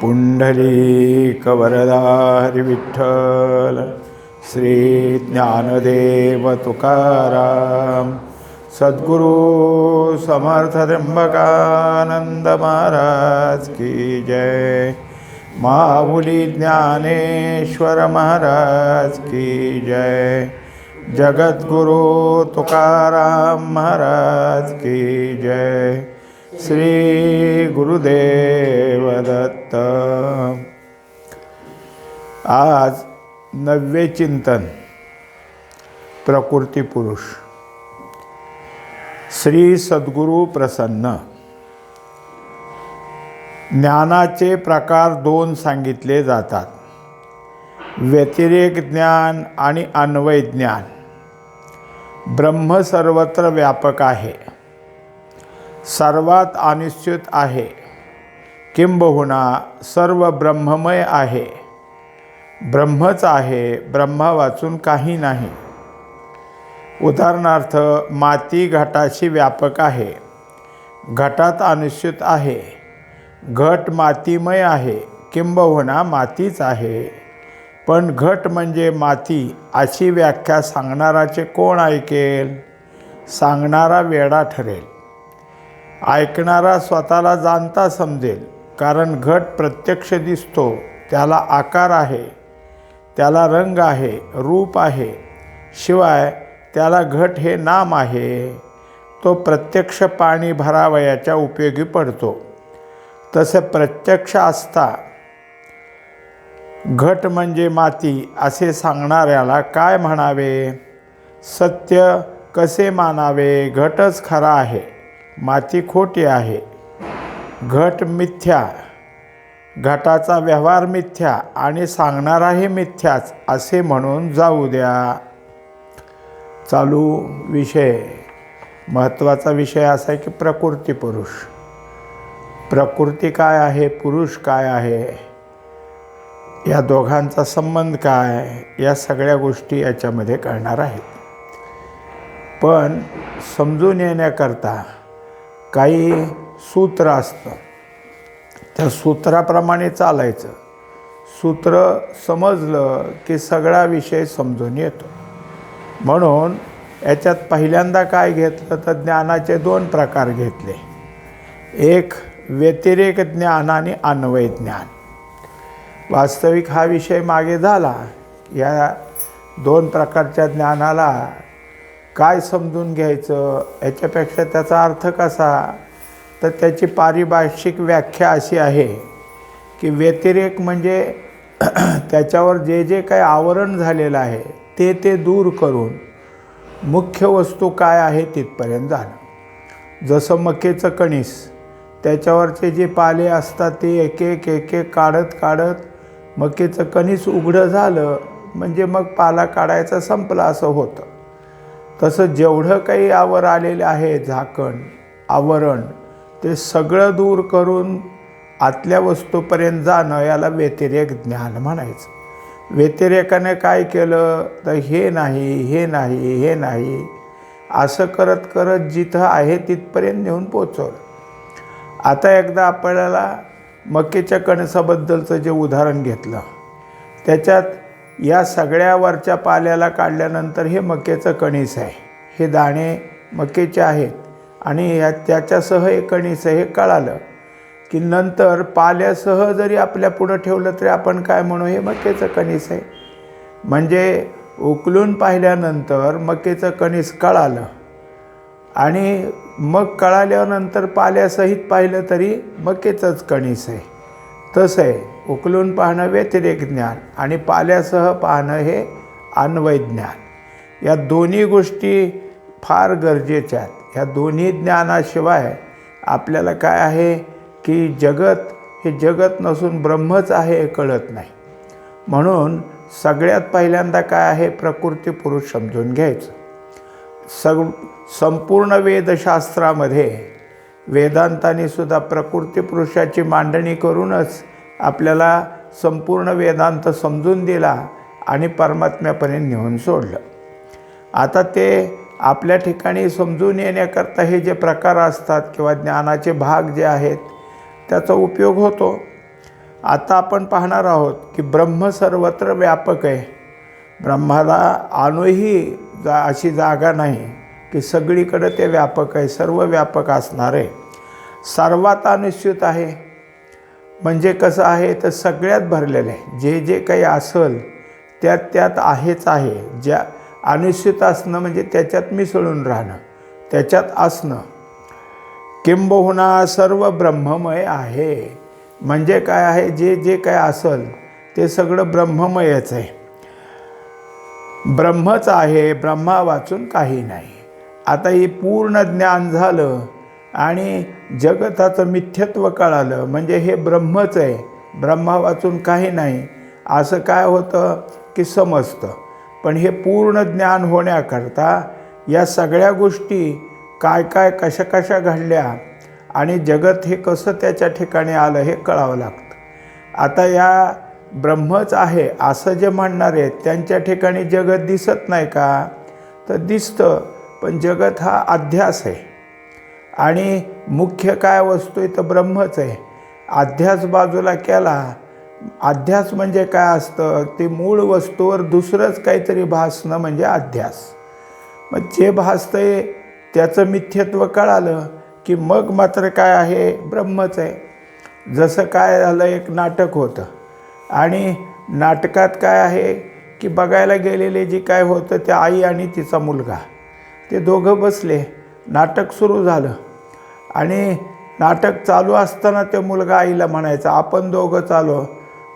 पुंडलीकवरदा हरी विठ्ठल श्री ज्ञानदेव तुकाराम सद्गुरु समर्थ त्र्यंबकानंद महाराज की जय माऊली ज्ञानेश्वर महाराज की जय जगद्गुरु तुकाराम महाराज की जय। श्री गुरुदेव दत्त. आज नव्य चिंतन प्रकृती पुरुष. श्री सद्गुरू प्रसन्न. ज्ञानाचे प्रकार दोन सांगितले जातात. व्यतिरेक ज्ञान आणि अन्वय ज्ञान. ब्रह्म सर्वत्र व्यापक आहे. सर्वात अनिश्चित आहे. किंबहुना सर्व ब्रह्ममय आहे. ब्रह्मच आहे ब्रह्मा वाचून काही नाही. उदाहरणार्थ माती घटाशी व्यापक आहे. घटात अनिश्चित आहे. घट मातीमय आहे. किंबहुना मातीच आहे. पण घट म्हणजे माती अशी व्याख्या सांगणाराचे कोण ऐकेल? सांगणारा वेडा ठरेल. ऐकणारा स्वतःला जाणता समजेल. कारण घट प्रत्यक्ष दिसतो त्याला आकार आहे त्याला रंग आहे रूप आहे. शिवाय त्याला घट हे नाम आहे. तो प्रत्यक्ष पाणी भरावयाच्या उपयोगी पडतो. तसे प्रत्यक्ष असता घट म्हणजे माती असे सांगणाऱ्याला काय म्हणावे? सत्य कसे मानावे? घटच खरा आहे. माती खोटी आहे. घट मिथ्या. घटाचा व्यवहार मिथ्या आणि सांगणाराही मिथ्याच असे म्हणून जाऊ द्या. चालू विषय. महत्त्वाचा विषय असा आहे की प्रकृती पुरुष. प्रकृती काय आहे? पुरुष काय आहे? या दोघांचा संबंध काय? या सगळ्या गोष्टी याच्यामध्ये कळणार आहेत. पण समजून येण्याकरता काही सूत्र असतं. त्या सूत्राप्रमाणे चालायचं. सूत्र समजलं की सगळा विषय समजून येतो. म्हणून याच्यात पहिल्यांदा काय घेतलं तर ज्ञानाचे दोन प्रकार घेतले. एक व्यतिरेक ज्ञान आणि अन्वय ज्ञान. वास्तविक हा विषय मागे झाला. या दोन प्रकारच्या ज्ञानाला काय समजून घ्यायचं? याच्यापेक्षा त्याचा अर्थ कसा? तर त्याची पारिभाषिक व्याख्या अशी आहे की व्यतिरेक म्हणजे त्याच्यावर जे जे काही आवरण झालेलं आहे ते ते दूर करून मुख्य वस्तू काय आहे तिथपर्यंत जाणं. जसं मकेचं कणीस त्याच्यावरचे जे पाले असतात ते एक एक एक एक काढत काढत मकेचं कणीस उघडं झालं म्हणजे मग पाला काढायचा संपला असं होतं. तसं जेवढं काही आवर आलेलं आहे झाकण आवरण ते सगळं दूर करून आतल्या वस्तूपर्यंत जाणं याला व्यतिरेक ज्ञान म्हणायचं. व्यतिरेकाने काय केलं? तर हे नाही हे नाही हे नाही. असं करत करत जिथं आहे तिथपर्यंत नेऊन पोचवलं. आता एकदा आपल्याला मकेच्या कणसाबद्दलचं जे उदाहरण घेतलं त्याच्यात या सगळ्यावरच्या पाल्याला काढल्यानंतर हे मकेचं कणीस आहे. हे दाणे मकेचे आहेत आणि या त्याच्यासह हे कणीस आहे हे कळालं की नंतर पाल्यासह जरी आपल्या पुढं ठेवलं तरी आपण काय म्हणू हे मकेचं कणीस आहे. म्हणजे उकलून पाहिल्यानंतर मकेचं कणीस कळालं आणि मग कळाल्यानंतर पाल्यासहित पाहिलं तरी मकेचंच कणीस आहे. तसं आहे. उकलून पाहणं व्यतिरेक ज्ञान आणि पाल्यासह पाहणं हे अन्वय ज्ञान. या दोन्ही गोष्टी फार गरजेच्या आहेत. ह्या दोन्ही ज्ञानाशिवाय आपल्याला काय आहे की जगत हे जगत नसून ब्रह्मच आहे हे कळत नाही. म्हणून सगळ्यात पहिल्यांदा काय आहे प्रकृती पुरुष समजून घ्यायचं. सग संपूर्ण वेदशास्त्रामध्ये वेदांताने सुद्धा प्रकृती पुरुषाची मांडणी करूनच आपल्याला संपूर्ण वेदांत समजून दिला आणि परमात्म्यापर्यंत नेऊन सोडलं. आता ते आपल्या ठिकाणी समजून येण्याकरता हे जे प्रकार असतात किंवा ज्ञानाचे भाग जे आहेत त्याचा उपयोग होतो. आता आपण पाहणार आहोत की ब्रह्म सर्वत्र व्यापक आहे. ब्रह्माला आणूही जा अशी जागा नाही की सगळीकडे ते व्यापक आहे सर्व व्यापक असणार. आहे सर्वात अनिश्चित आहे. म्हणजे कसं आहे तर सगळ्यात भरलेलं आहे जे जे काही असेल त्यात त्यात आहेच आहे. ज्या अनिश्चित असणं म्हणजे त्याच्यात मिसळून राहणं त्याच्यात असणं. किंबहुना सर्व ब्रह्ममय आहे. म्हणजे काय आहे जे जे काय असेल ते सगळं ब्रह्ममयच आहे. ब्रह्मच आहे ब्रह्मा वाचून काही नाही. आता हे पूर्ण ज्ञान झालं आणि जगताचं मिथ्यत्व कळालं. म्हणजे हे ब्रह्मच आहे. ब्रह्मा वाचून काही नाही. असं काय होतं की समजतं. पण हे पूर्ण ज्ञान होण्याकरता या सगळ्या गोष्टी काय काय कशा कशा घडल्या आणि जगत हे कसं त्याच्या ठिकाणी आलं हे कळावं लागतं. आता या ब्रह्मच आहे असं जे म्हणणार आहेत त्यांच्या ठिकाणी जगत दिसत नाही का? तर दिसतं पण जगत हा अध्यास आहे. आणि मुख्य काय वस्तू आहे तर ब्रह्मच आहे. अध्यास बाजूला केला. अध्यास म्हणजे काय असतं? ते मूळ वस्तूवर दुसरंच काहीतरी भासणं म्हणजे अध्यास. मग जे भासतं आहे त्याचं मिथ्यत्व कळालं की मग मात्र काय आहे? ब्रह्मच आहे. जसं काय झालं एक नाटक होतं. आणि नाटकात काय आहे की बघायला गेलेले जे काय होतं ते आई आणि तिचा मुलगा. ते दोघं बसले. नाटक सुरू झालं. आणि नाटक चालू असताना ते मुलगा आईला म्हणायचा आपण दोघं चालो.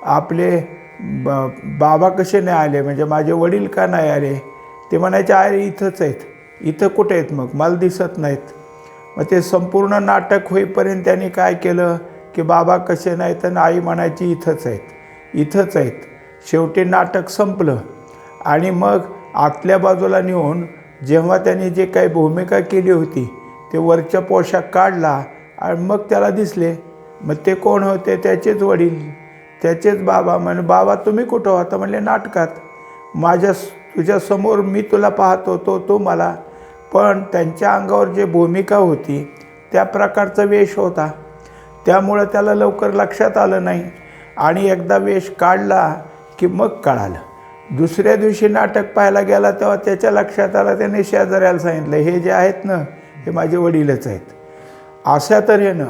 आपले ब बाबा कसे नाही आले? म्हणजे माझे वडील का नाही आले? ते म्हणायचे अरे इथंच आहेत. इथं कुठे आहेत मग? मला दिसत नाहीत. मग ते संपूर्ण नाटक होईपर्यंत त्यांनी काय केलं की बाबा कसे नाहीत आणि आई म्हणायची इथंच आहेत. इथंच आहेत. शेवटी नाटक संपलं. आणि मग आतल्या बाजूला नेऊन जेव्हा त्यांनी जे काही भूमिका केली होती ते वरच्या पोशाख काढला आणि मग त्याला दिसले मग ते कोण होते? त्याचेच वडील त्याचेच बाबा. म्हण बाबा तुम्ही कुठं होता? म्हणले नाटकात. माझ्या तुझ्यासमोर मी तुला पाहत होतो तो मला. पण त्यांच्या अंगावर जे भूमिका होती त्या प्रकारचा वेश होता. त्यामुळं त्याला लवकर लक्षात आलं नाही. आणि एकदा वेश काढला की मग कळालं. दुसऱ्या दिवशी नाटक पाहायला गेला तेव्हा त्याच्या लक्षात आलं त्याने शेजाऱ्याला सांगितलं हे जे आहेत ना हे माझे वडीलच आहेत. अशा तऱ्हेनं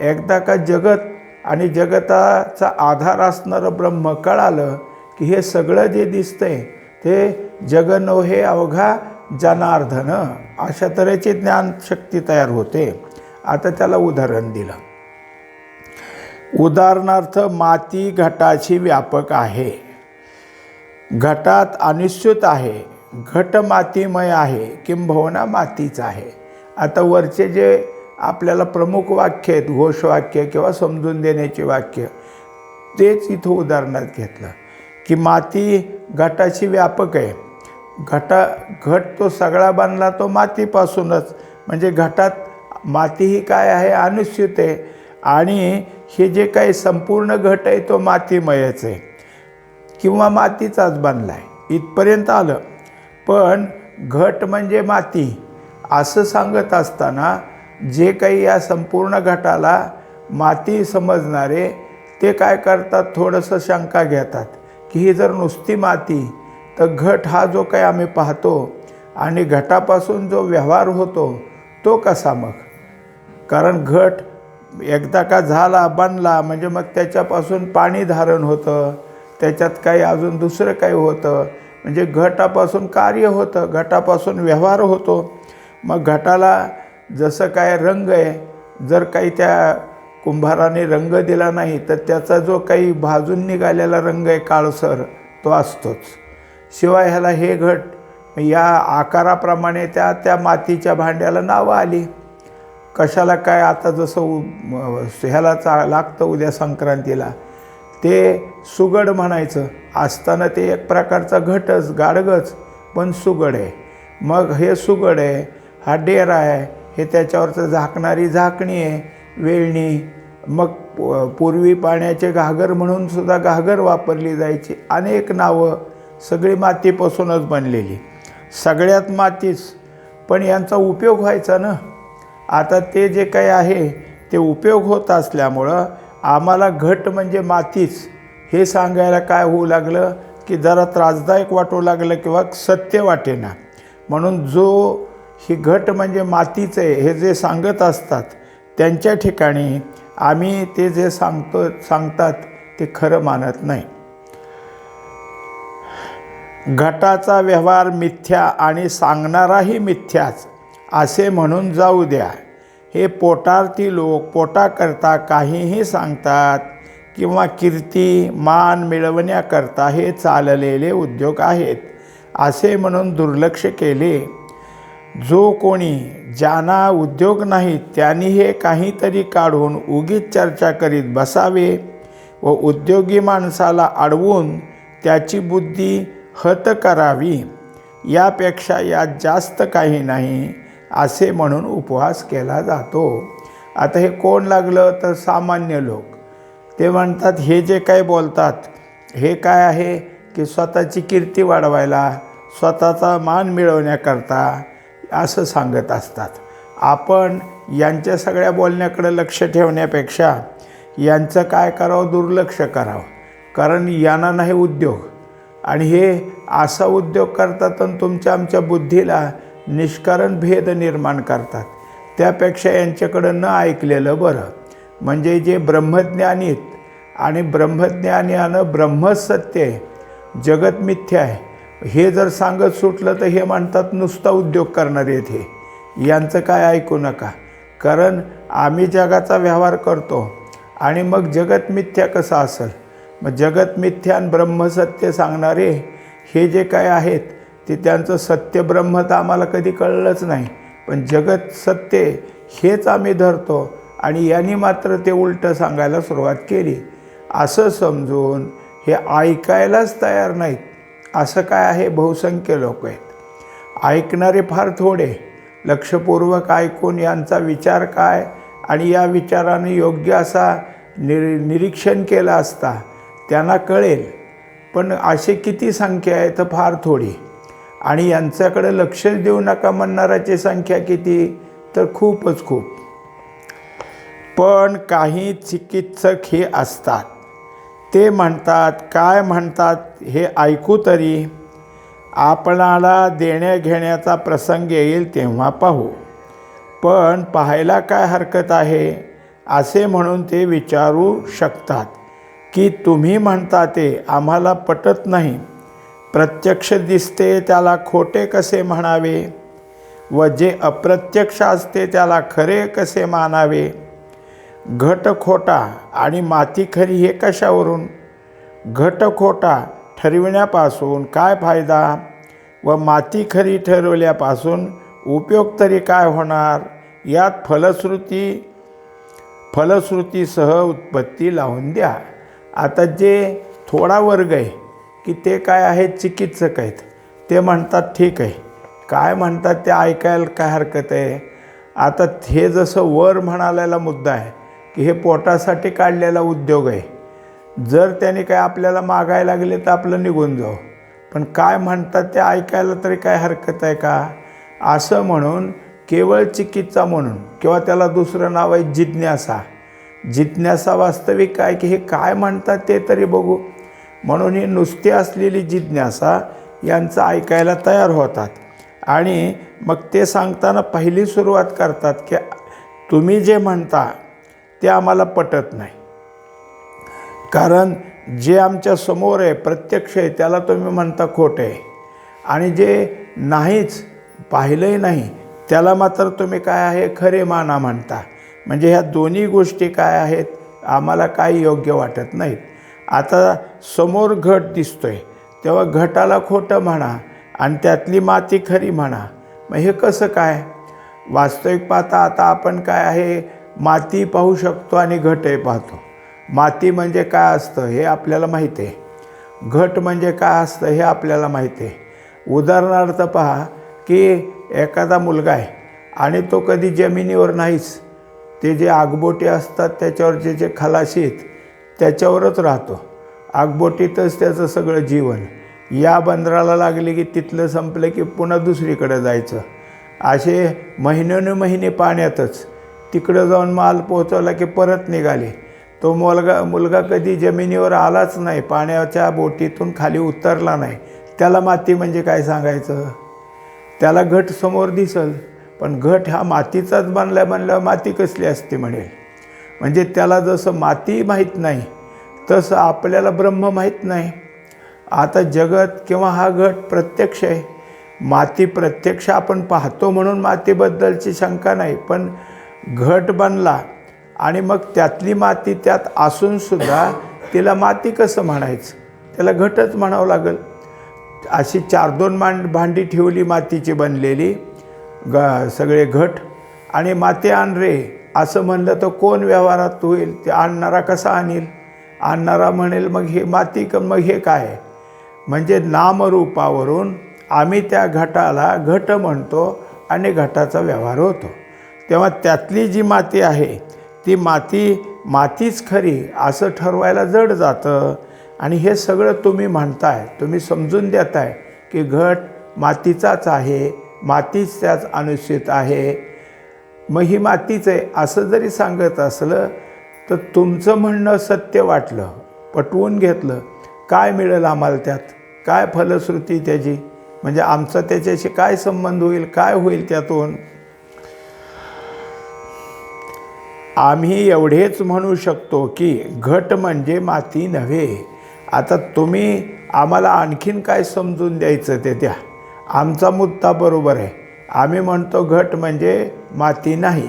एकदा का जगत आणि जगताचा आधार असणारं ब्रह्म कळालं की हे सगळं जे दिसतंय ते जगन हे अवघा जनार्दन अशा तऱ्हेची ज्ञानशक्ती तयार होते. आता त्याला उदाहरण दिलं. उदाहरणार्थ माती घटाची व्यापक आहे. घटात अनिश्चित आहे. घट मातीमय आहे. किंबहुना मातीच आहे. आता वरचे जे आपल्याला प्रमुख वाक्य आहेत घोषवाक्य किंवा समजून देण्याचे वाक्य तेच इथं उदाहरणात घेतलं. की माती घटाची व्यापक आहे. घटा घट तो सगळा बांधला तो मातीपासूनच. म्हणजे घटात माती ही काय आहे? अनुस्यूत आहे. आणि हे जे काही संपूर्ण घट आहे तो मातीमयच आहे. किंवा मातीचाच बांधला आहे इथपर्यंत आलं. पण घट म्हणजे माती. असं सांगत असताना जे काही या संपूर्ण घटाला माती समजणारे ते काय करतात? थोडंसं शंका घेतात की ही जर नुसती माती तर घट हा जो काही आम्ही पाहतो आणि घटापासून जो व्यवहार होतो तो कसा मग? कारण घट एकदा का झाला बनला म्हणजे मग त्याच्यापासून पाणी धारण होतं त्याच्यात काही अजून दुसरं काही होतं. म्हणजे घटापासून कार्य होतं घटापासून व्यवहार होतो. मग घटाला जसं काय रंग आहे जर काही त्या कुंभाराने रंग दिला नाही तर त्याचा जो काही भाजून निघालेला रंग आहे काळसर तो असतोच. शिवाय ह्याला हे घट या आकाराप्रमाणे त्या त्या मातीच्या भांड्याला नावं आली. कशाला काय आता जसं उ ह्याला चा लागतं उद्या संक्रांतीला. ते सुगड म्हणायचं. असताना ते एक प्रकारचा घटच गाडगच पण सुगड आहे. मग हे सुगड आहे हा डेरा आहे. हे त्याच्यावरचं झाकणारी झाकणी आहे. वेळणी मग पूर्वी पाण्याचे घागर म्हणून सुद्धा घागर वापरली जायची. अनेक नावं सगळी मातीपासूनच बनलेली. सगळ्यात मातीच. पण यांचा उपयोग व्हायचा ना? आता ते जे काही आहे ते उपयोग होत असल्यामुळं आम्हाला घट म्हणजे मातीच. हे सांगायला काय होऊ लागलं? की जरा त्रासदायक वाटू लागलं किंवा सत्य वाटेना. म्हणून जो ही घट म्हणजे मातीचे आहे हे जे सांगत असतात त्यांच्या ठिकाणी आम्ही ते जे सांगतो सांगतात ते खरं मानत नाही. घटाचा व्यवहार मिथ्या आणि सांगणाराही मिथ्याच असे म्हणून जाऊ द्या. हे पोटार्थी लोक पोटाकरता काहीही सांगतात किंवा कीर्ती मान मिळवण्याकरता हे चाललेले उद्योग आहेत असे म्हणून दुर्लक्ष केले. जो कोणी ज्यांना उद्योग नाहीत त्यांनी हे काहीतरी काढून उगीच चर्चा करीत बसावे व उद्योगी माणसाला अडवून त्याची बुद्धी हत करावी यापेक्षा यात जास्त काही नाही असे म्हणून उपवास केला जातो. आता हे कोण लागलं तर सामान्य लोक. ते म्हणतात हे जे काही बोलतात हे काय आहे की स्वतःची कीर्ती वाढवायला स्वतःचा मान मिळवण्याकरता असं सांगत असतात. आपण यांच्या सगळ्या बोलण्याकडे लक्ष ठेवण्यापेक्षा यांचं काय करावं दुर्लक्ष करावं. कारण यांना नाही उद्योग. आणि हे असा उद्योग करतात आणि तुमच्या आमच्या बुद्धीला निष्कारण भेद निर्माण करतात. त्यापेक्षा यांच्याकडं न ऐकलेलं बरं. म्हणजे जे ब्रह्मज्ञानीत आणि ब्रह्मज्ञानी ब्रह्मच सत्य आहे जगत मिथ्या आहे हे जर सांगत सुटलं तर हे म्हणतात नुसता उद्योग करणारे आहेत हे. यांचं काय ऐकू नका. कारण आम्ही जगाचा व्यवहार करतो आणि मग जगत मिथ्या कसं असेल? मग जगत मिथ्या आणि ब्रह्मसत्य सांगणारे हे जे काय आहेत ते त्यांचं सत्य ब्रह्म तर आम्हाला कधी कळलंच नाही. पण जगत सत्य हेच आम्ही धरतो आणि यांनी मात्र ते उलटं सांगायला सुरुवात केली. असं समजून हे ऐकायलाच तयार नाहीत. असं काय आहे? बहुसंख्य लोक आहेत. ऐकणारे फार थोडे. लक्षपूर्वक ऐकून यांचा विचार काय आणि या विचाराने योग्य असा निर निरीक्षण केलं असता त्यांना कळेल. पण असे किती संख्या आहे तर फार थोडी. आणि यांच्याकडे लक्षच देऊ नका म्हणणाऱ्याची संख्या किती? तर खूपच खूप. पण काही चिकित्सक हे असतात. ते म्हणतात काय म्हणतात हे ऐकू तरी? आपणाला देण्या घेण्याचा प्रसंग येईल तेव्हा पाहू. पण पाहायला काय हरकत आहे? असे म्हणून ते विचारू शकतात की तुम्ही म्हणता ते आम्हाला पटत नाही. प्रत्यक्ष दिसते त्याला खोटे कसे म्हणावे? व जे अप्रत्यक्ष असते त्याला खरे कसे मानावे? घट खोटा आणि माती खरी हे कशावरून? घट खोटा ठरविण्यापासून काय फायदा व माती खरी ठरवल्यापासून उपयोग तरी काय होणार? यात फलश्रुती फलश्रुतीसह उत्पत्ती लावून द्या. आता जे थोडा वर्ग आहे की ते काय आहेत? चिकित्सक आहेत. ते म्हणतात ठीक आहे. काय म्हणतात ते ऐकायला काय हरकत आहे? आता हे जसं वर म्हणालेला मुद्दा आहे की हे पोटासाठी काढलेला उद्योग आहे. जर त्याने काय आपल्याला मागायला लागले तर आपलं निघून जाऊ पण काय म्हणतात ते ऐकायला तरी काय हरकत आहे का? असं म्हणून केवळ चिकित्सा म्हणून किंवा त्याला दुसरं नाव आहे जिज्ञासा. जिज्ञासा वास्तविक काय की हे काय म्हणतात ते तरी बघू. म्हणून ही नुसती असलेली जिज्ञासा यांचं ऐकायला तयार होतात. आणि मग ते सांगताना पहिली सुरुवात करतात की तुम्ही जे म्हणता ते आम्हाला पटत नाही. कारण जे आमच्यासमोर आहे प्रत्यक्ष आहे त्याला तुम्ही म्हणता खोटं आहे. आणि जे नाहीच पाहिलंही नाही त्याला मात्र तुम्ही काय आहे खरे माना म्हणता. म्हणजे ह्या दोन्ही गोष्टी काय आहेत आम्हाला काही योग्य वाटत नाहीत. आता समोर घट दिसतो आहे तेव्हा घटाला खोटं म्हणा आणि त्यातली माती खरी म्हणा. मग हे कसं काय? वास्तविक पाहता आता आपण काय आहे माती पाहू शकतो आणि घटही पाहतो. माती म्हणजे काय असतं हे आपल्याला माहीत आहे. घट म्हणजे काय असतं हे आपल्याला माहीत आहे. उदाहरणार्थ पहा की एखादा मुलगा आहे आणि तो कधी जमिनीवर नाहीच. ते जे आगबोटी असतात त्याच्यावरचे जे खलाशी आहेत त्याच्यावरच राहतो. आगबोटीतच त्याचं सगळं जीवन. या बंदराला लागले की तिथलं संपलं की पुन्हा दुसरीकडे जायचं. असे महिन्याने महिने पाण्यातच तिकडं जाऊन माल पोचवला की परत निघाले. तो मुलगा मुलगा कधी जमिनीवर आलाच नाही पाण्याच्या बोटीतून खाली उतरला नाही. त्याला माती म्हणजे काय सांगायचं? त्याला घट समोर दिसल पण घट हा मातीचाच बनल्या बनल्यावर माती कसली असते म्हणेल. म्हणजे त्याला जसं माती माहीत नाही तसं आपल्याला ब्रह्म माहीत नाही. आता जगत किंवा हा घट प्रत्यक्ष आहे. माती प्रत्यक्ष आपण पाहतो म्हणून मातीबद्दलची शंका नाही पण घट बनला आणि मग त्यातली माती त्यात असूनसुद्धा तिला माती कसं म्हणायचं? त्याला घटच म्हणावं लागेल. अशी चार दोन मांड भांडी ठेवली मातीची बनलेली ग सगळे घट. आणि माती आण रे असं म्हणलं तर कोण व्यवहारात होईल? ते आणणारा कसा आणील? आणणारा म्हणेल मग हे माती क मग हे काय? म्हणजे नामरूपावरून आम्ही त्या घटाला घट म्हणतो आणि घटाचा व्यवहार होतो. तेव्हा त्यातली जी माती आहे ती माती मातीच खरी असं ठरवायला जड जातं. आणि हे सगळं तुम्ही म्हणताय तुम्ही समजून देताय की घट मातीचाच आहे मातीच त्याच अनुसूचित आहे. मग ही मातीच आहे असं जरी सांगत असलं तर तुमचं म्हणणं सत्य वाटलं पटवून घेतलं. काय मिळेल आम्हाला त्यात? काय फलश्रुती त्याची? म्हणजे आमचा त्याच्याशी काय संबंध होईल काय होईल त्यातून? आम्ही एवढेच म्हणू शकतो की घट म्हणजे माती नव्हे. आता तुम्ही आम्हाला आणखीन काय समजून द्यायचं ते द्या. आमचा मुद्दा बरोबर आहे. आम्ही म्हणतो घट म्हणजे माती नाही.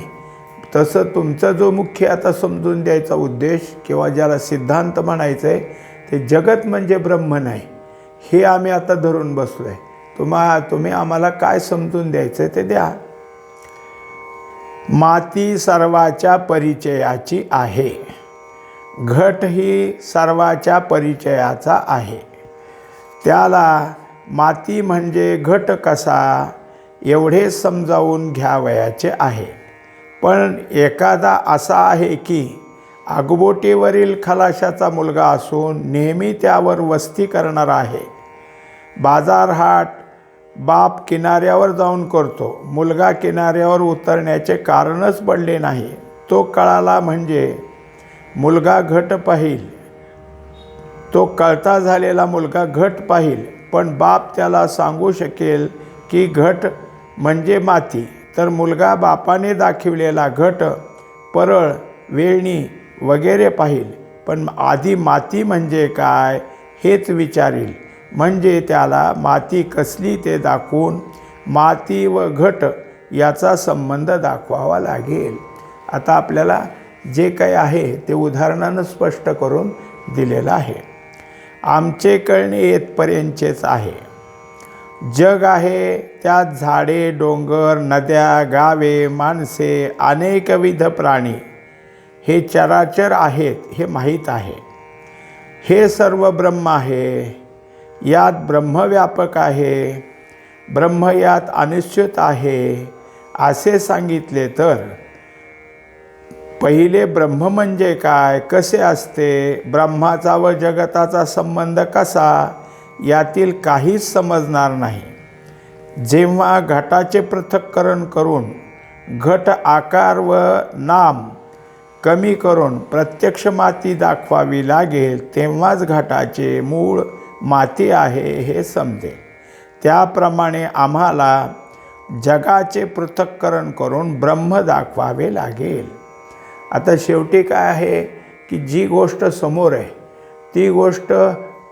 तसं तुमचा जो मुख्य आता समजून द्यायचा उद्देश किंवा ज्याला सिद्धांत म्हणायचं आहे ते जगत म्हणजे ब्रह्म नाही. हे आम्ही आता धरून बसलो आहे तुम्हा तुम्ही आम्हाला काय समजून द्यायचं आहे ते द्या. माती सर्वाच्या परिचयाची आहे. घट ही सर्वाच्या परिचयाचा आहे. त्याला माती म्हणजे घट कसा एवढे समजावून घ्यावयाचे आहे. पण एखादा असा आहे की आगबोटीवरील खलाशाचा मुलगा असून नेहमी त्यावर वस्ती करणारा आहे. बाजारहाट बाप किनाऱ्यावर जाऊन करतो. मुलगा किनाऱ्यावर उतरण्याचे कारणच पडले नाही. तो कळाला म्हणजे मुलगा घट पाहिल. तो कळता झालेला मुलगा घट पाहिल. पण बाप त्याला सांगू शकेल की घट म्हणजे माती. तर मुलगा बापाने दाखविलेला घट परळ वेळणी वगैरे पाहिल. पण आधी माती म्हणजे काय हेच विचारील. म्हणजे त्याला माती कसली ते दाखवून माती व घट याचा संबंध दाखवावा लागेल. आता आपल्याला जे काही आहे ते उदाहरणानं स्पष्ट करून दिलेलं आहे. आमचे कळणे येतपर्यंतचेच आहे. जग आहे त्यात झाडे डोंगर नद्या गावे माणसे अनेकविध प्राणी. हे चराचर आहेत हे माहीत आहे. हे सर्व ब्रह्म आहे. यात ब्रह्मव्यापक आहे. ब्रह्म यात अनिश्चित आहे. असे सांगितले तर पहिले ब्रह्म म्हणजे काय? कसे असते? ब्रह्माचा व जगताचा संबंध कसा? यातील काहीच समजणार नाही. जेव्हा घटाचे पृथक्करण करून घट आकार व नाम कमी करून प्रत्यक्ष माती दाखवावी लागेल तेव्हाच घटाचे मूळ माती आहे हे समजेल त्याप्रमाणे आम्हाला जगाचे पृथक्करण करून ब्रह्म दाखवावे लागेल. आता शेवटी काय आहे की जी गोष्ट समोर आहे ती गोष्ट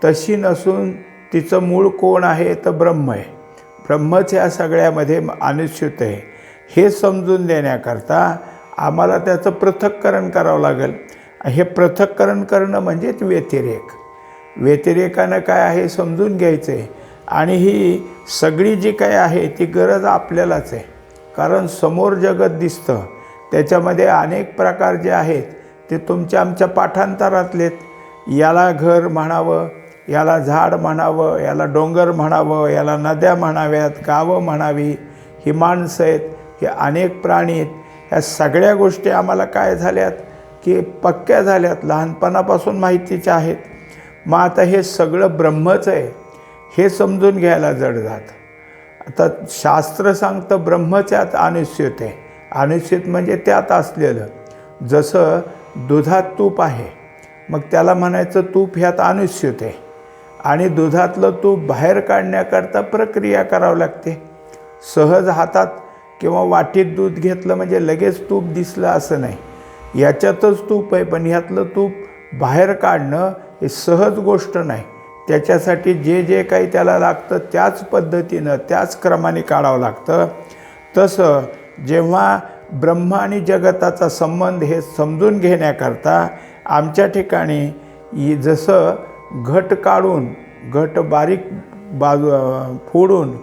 तशी नसून तिचं मूळ कोण आहे तर ब्रह्म आहे. ब्रह्मच या सगळ्यामध्ये अनुच्युत आहे. हे समजून देण्याकरता आम्हाला त्याचं पृथक्करण करावं लागेल. हे पृथक्करण करणं म्हणजेच व्यतिरेक. व्यतिरेकानं काय आहे समजून घ्यायचं आहे आणि ही सगळी जी काय आहे ती गरज आपल्यालाच आहे. कारण समोर जगत दिसतं. त्याच्यामध्ये अनेक प्रकार जे आहेत ते तुमच्या आमच्या पाठांतरातलेत. याला घर म्हणावं याला झाड म्हणावं याला डोंगर म्हणावं याला नद्या म्हणाव्यात गावं म्हणावी ही माणसं आहेत हे अनेक प्राणी आहेत. ह्या सगळ्या गोष्टी आम्हाला काय झाल्यात की पक्क्या झाल्यात लहानपणापासून माहितीच्या आहेत. मग आता हे सगळं ब्रह्मच आहे. हे समजून घ्यायला जड जात. आता शास्त्र सांगतं ब्रह्मच्यात अनिश्चित आहे. अनुश्चित म्हणजे त्यात असलेलं. जसं दुधात तूप आहे मग त्याला म्हणायचं तूप ह्यात अनुस्यूत आहे. आणि दुधातलं तूप बाहेर काढण्याकरता प्रक्रिया करावी लागते. सहज हातात किंवा वाटीत दूध घेतलं म्हणजे लगेच तूप दिसलं असं नाही. याच्यातच तूप आहे पण ह्यातलं तूप बाहेर काढणं हे सहज गोष्ट नाही. त्याच्यासाठी जे जे काही त्याला लागतं त्याच पद्धतीनं त्याच क्रमाने काढावं लागतं. तसं जेव्हा ब्रह्म आणि जगताचा संबंध हे समजून घेण्याकरता आमच्या ठिकाणी जसं घट काढून घट बारीक बाजू फोडून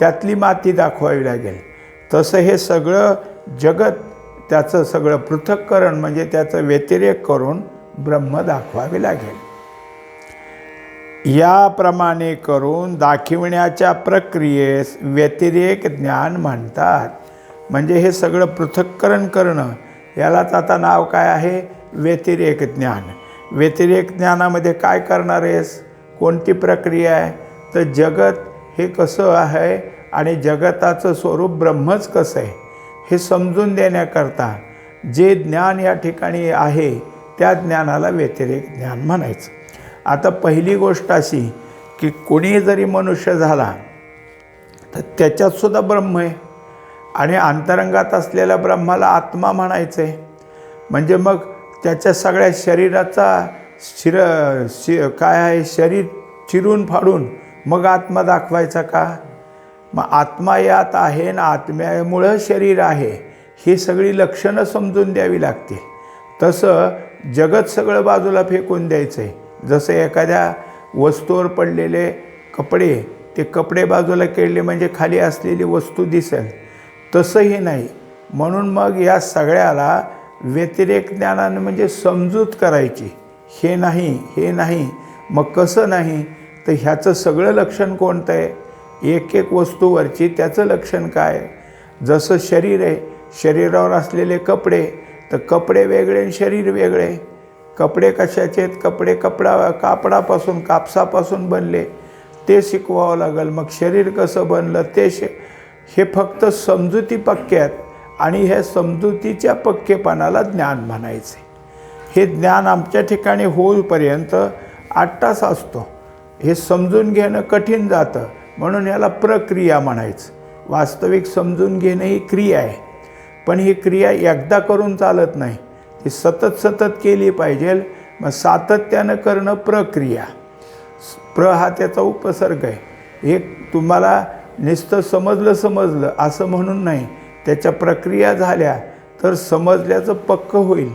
त्यातली माती दाखवावी लागेल तसं हे सगळं जगत त्याचं सगळं पृथक्करण म्हणजे त्याचं व्यतिरेक करून ब्रह्म दाखवावे लागेल. याप्रमाणे करून दाखविण्याच्या प्रक्रियेस व्यतिरेक ज्ञान म्हणतात. म्हणजे हे सगळं पृथक्करण करणं यालाच आता नाव काय आहे? व्यतिरेक ज्ञान. व्यतिरेक ज्ञानामध्ये काय करणार आहेस? कोणती प्रक्रिया आहे? तर जगत हे कसं आहे आणि जगताचं स्वरूप ब्रह्मच कसं आहे? हे समजून देण्याकरता जे ज्ञान या ठिकाणी आहे त्या ज्ञानाला व्यतिरेक ज्ञान म्हणायचं. आता पहिली गोष्ट अशी की कोणी जरी मनुष्य झाला तर त्याच्यातसुद्धा ब्रह्म आहे. आणि अंतरंगात असलेल्या ब्रह्माला आत्मा म्हणायचं. आहे म्हणजे मग त्याच्या सगळ्या शरीराचा शिर शि काय आहे? शरीर चिरून फाडून मग आत्मा दाखवायचा का? मग आत्मा यात आहे ना आत्म्यामुळं शरीर आहे. ही सगळी लक्षणं समजून द्यावी लागतील. तसं जगत सगळं बाजूला फेकून द्यायचं आहे जसं एखाद्या वस्तूवर पडलेले कपडे ते कपडे बाजूला केले म्हणजे खाली असलेली वस्तू दिसेल. तसंही नाही. म्हणून मग या सगळ्याला व्यतिरेक ज्ञानानं म्हणजे समजूत करायची. हे नाही हे नाही मग कसं नाही? तर ह्याचं सगळं लक्षण कोणतं आहे? एक एक वस्तूवरची त्याचं लक्षण काय? जसं शरीर आहे शरीरावर असलेले कपडे तर कपडे वेगळे आणि शरीर वेगळे. कपडे कशाचे आहेत? कपडे कपडा कापडापासून कापसापासून बनले. ते शिकवावं लागेल. मग शरीर कसं बनलं? ते शे हे फक्त समजुती पक्के आहेत आणि ह्या समजुतीच्या पक्केपणाला ज्ञान म्हणायचे. हे ज्ञान आमच्या ठिकाणी होईपर्यंत आठ तास असतो. हे समजून घेणं कठीण जातं. म्हणून याला प्रक्रिया म्हणायचं. वास्तविक समजून घेणं ही क्रिया आहे. पण ही क्रिया एकदा करून चालत नाही. ती सतत सतत केली पाहिजे. मग सातत्यानं करणं प्रक्रिया. प्र हा त्याचा उपसर्ग आहे. एक तुम्हाला नुसतं समजलं समजलं असं म्हणून नाही. त्याच्या प्रक्रिया झाल्या तर समजल्याचं पक्क होईल.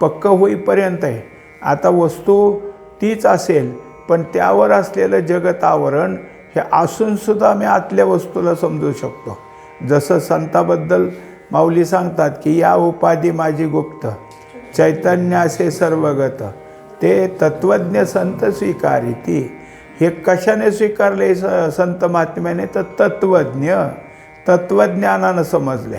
पक्क होईपर्यंत आहे. आता वस्तू तीच असेल पण त्यावर असलेलं जगत आवरण हे असूनसुद्धा मी आतल्या वस्तूला समजू शकतो. जसं संताबद्दल माऊली सांगतात की या उपाधी माझी गुप्त चैतन्य असे सर्वगत. ते तत्वज्ञ संत स्वीकारिती. हे कशाने स्वीकारले स संत महात्म्याने? तर तत्वज्ञ तत्वज्ञानानं समजले.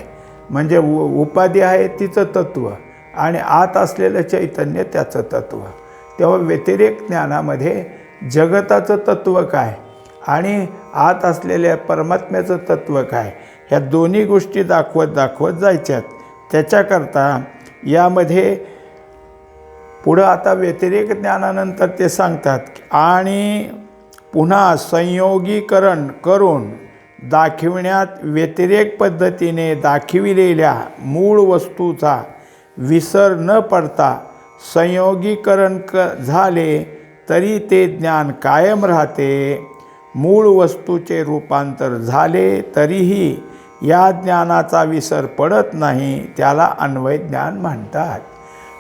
म्हणजे उ उपाधी आहे तिचं तत्व आणि आत असलेलं चैतन्य त्याचं तत्व तेव्हा व्यतिरेक ज्ञानामध्ये जगताचं तत्व काय आणि आत असलेल्या परमात्म्याचं तत्व काय? ह्या दोन्ही गोष्टी दाखवत दाखवत जायच्यात. त्याच्याकरता यामध्ये पुढं आता व्यतिरेक ज्ञानानंतर ते सांगतात आणि पुन्हा संयोगीकरण करून दाखविण्यात व्यतिरेक पद्धतीने दाखविलेल्या मूळ वस्तूचा विसर न पडता संयोगीकरण क झाले तरी ते ज्ञान कायम राहते. मूळ वस्तूचे रूपांतर झाले तरीही या ज्ञानाचा विसर पडत नाही त्याला अन्वय ज्ञान म्हणतात.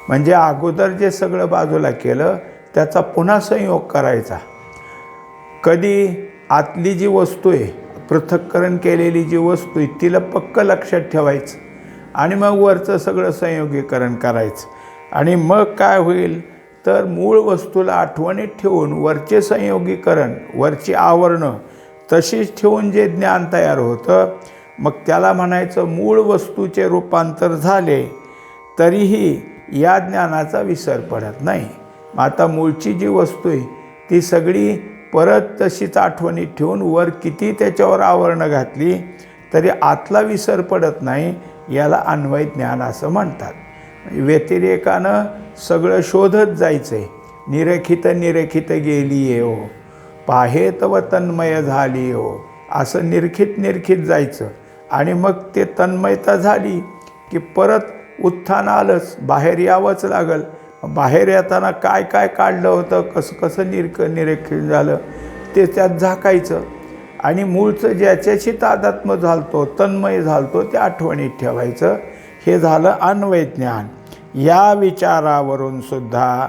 म्हणजे अगोदर जे सगळं बाजूला केलं त्याचा पुन्हा संयोग करायचा. कधी आतली जी वस्तू आहे पृथक्करण केलेली जी वस्तू आहे तिला पक्क लक्षात ठेवायचं आणि मग वरचं सगळं संयोगीकरण करायचं. आणि मग काय होईल? तर मूळ वस्तूला आठवणीत ठेवून वरचे संयोगीकरण वरची आवरणं तशीच ठेवून जे ज्ञान तयार होतं मग त्याला म्हणायचं मूळ वस्तूचे रूपांतर झाले तरीही या ज्ञानाचा विसर पडत नाही. मग आता मूळची जी वस्तू आहे ती सगळी परत तशीच आठवणीत ठेवून वर किती त्याच्यावर आवरणं घातली तरी आतला विसर पडत नाही याला अन्वय ज्ञान असं म्हणतात. व्यतिरेकानं सगळं शोधत जायचं आहे निरेखित निरेखित गेली हो पाहे व तन्मय झाली हो असं निरखित निरखित जायचं. आणि मग ते तन्मयता झाली की परत उत्थान आलंच बाहेर यावंच लागल. बाहेर येताना काय काय काढलं होतं कसं कसं निरक निरीक्षण झालं ते त्यात झाकायचं. आणि मूळचं ज्याच्याशी तादात्म्य झालतो तन्मय झालतो ते आठवणीत ठेवायचं. हे झालं अन्वयज्ञान या विचारावरून सुद्धा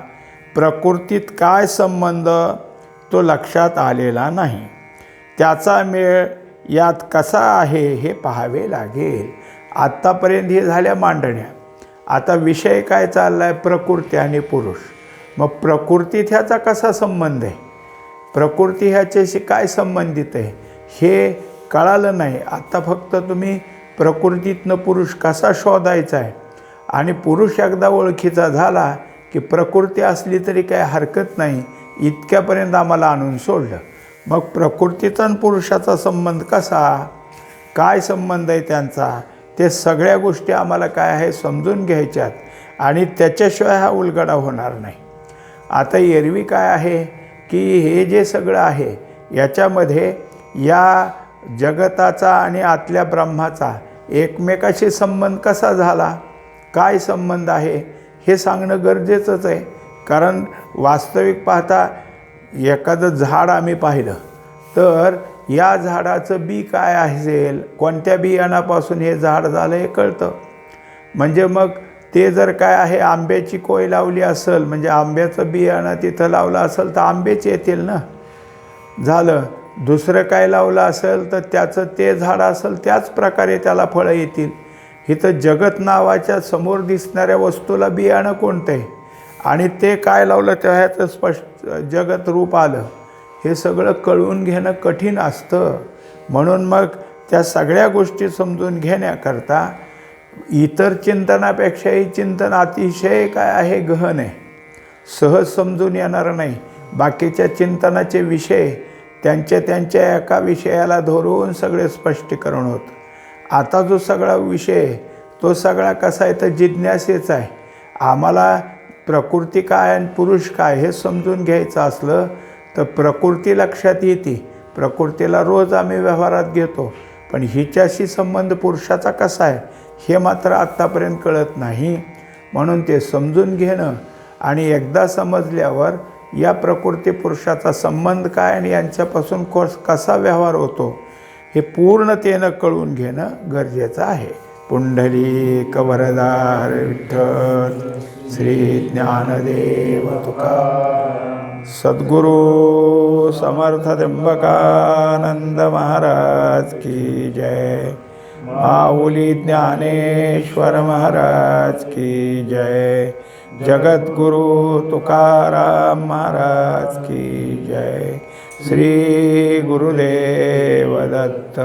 प्रकृतीत काय संबंध तो लक्षात आलेला नाही. त्याचा मेळ यात कसा आहे हे पाहावे लागेल. आत्तापर्यंत हे झाल्या मांडण्या. आता विषय काय चालला आहे प्रकृती आणि पुरुष. मग प्रकृतीत ह्याचा कसा संबंध आहे? प्रकृती ह्याच्याशी काय संबंधित आहे? हे कळालं नाही. आत्ता फक्त तुम्ही प्रकृतीतनं पुरुष कसा शोधायचा आहे? आणि पुरुष एकदा ओळखीचा झाला की प्रकृती असली तरी काय हरकत नाही. इतक्यापर्यंत आम्हाला आणून सोडलं. मग प्रकृतीचा आणि पुरुषाचा संबंध कसा? काय संबंध आहे त्यांचा? ते सगळ्या गोष्टी आम्हाला काय आहे समजून घ्यायच्यात आणि त्याच्याशिवाय हा उलगडा होणार नाही. आता एरवी काय आहे? की हे जे सगळं आहे याच्यामध्ये या जगताचा आणि आतल्या ब्रह्माचा एकमेकाशी संबंध कसा झाला? काय संबंध आहे? हे सांगणं गरजेचंच आहे. कारण वास्तविक पाहता एखादं झाड आम्ही पाहिलं तर या झाडाचं बी काय असेल कोणत्या बियाणापासून हे झाड झालं हे कळतं. म्हणजे मग ते जर काय आहे आंब्याची कोय लावली असेल म्हणजे आंब्याचं बियाणं तिथं लावलं असेल तर आंबेच येतील ना. झालं दुसरं काय लावलं असेल तर त्याचं ते झाड असेल त्याच प्रकारे त्याला फळं येतील. इथं जगत नावाच्या समोर दिसणाऱ्या वस्तूला बियाणं कोणतं आहे? आणि ते काय लावलं तेव्हा ह्याचं स्पष्ट जगत रूप आलं. हे सगळं कळवून घेणं कठीण असतं. म्हणून मग त्या सगळ्या गोष्टी समजून घेण्याकरता इतर चिंतनापेक्षाही चिंतन अतिशय काय आहे गहन आहे. सहज समजून येणार नाही. बाकीच्या चिंतनाचे विषय त्यांच्या त्यांच्या एका विषयाला धरून सगळे स्पष्टीकरण होतं. आता जो सगळा विषय तो सगळा कसा आहे तर जिज्ञासेचा आहे. आम्हाला प्रकृती काय आणि पुरुष काय हे समजून घ्यायचं असलं तर प्रकृती लक्षात येते. प्रकृतीला रोज आम्ही व्यवहारात घेतो. पण हिच्याशी संबंध पुरुषाचा कसा आहे हे मात्र आत्तापर्यंत कळत नाही. म्हणून ते समजून घेणं आणि एकदा समजल्यावर या प्रकृती पुरुषाचा संबंध काय आणि यांच्यापासून कोस कसा व्यवहार होतो हे पूर्णतेनं कळून घेणं गरजेचं आहे. पुंडली कवरदार विठ्ठल. श्री ज्ञानदेव तुका सद्गुरु समर्थ त्र्यंबकानंद महाराज की जय। माऊली ज्ञानेश्वर महाराज की जय। जगद्गुरु तुकाराम महाराज की जय। श्री गुरुदेव दत्त।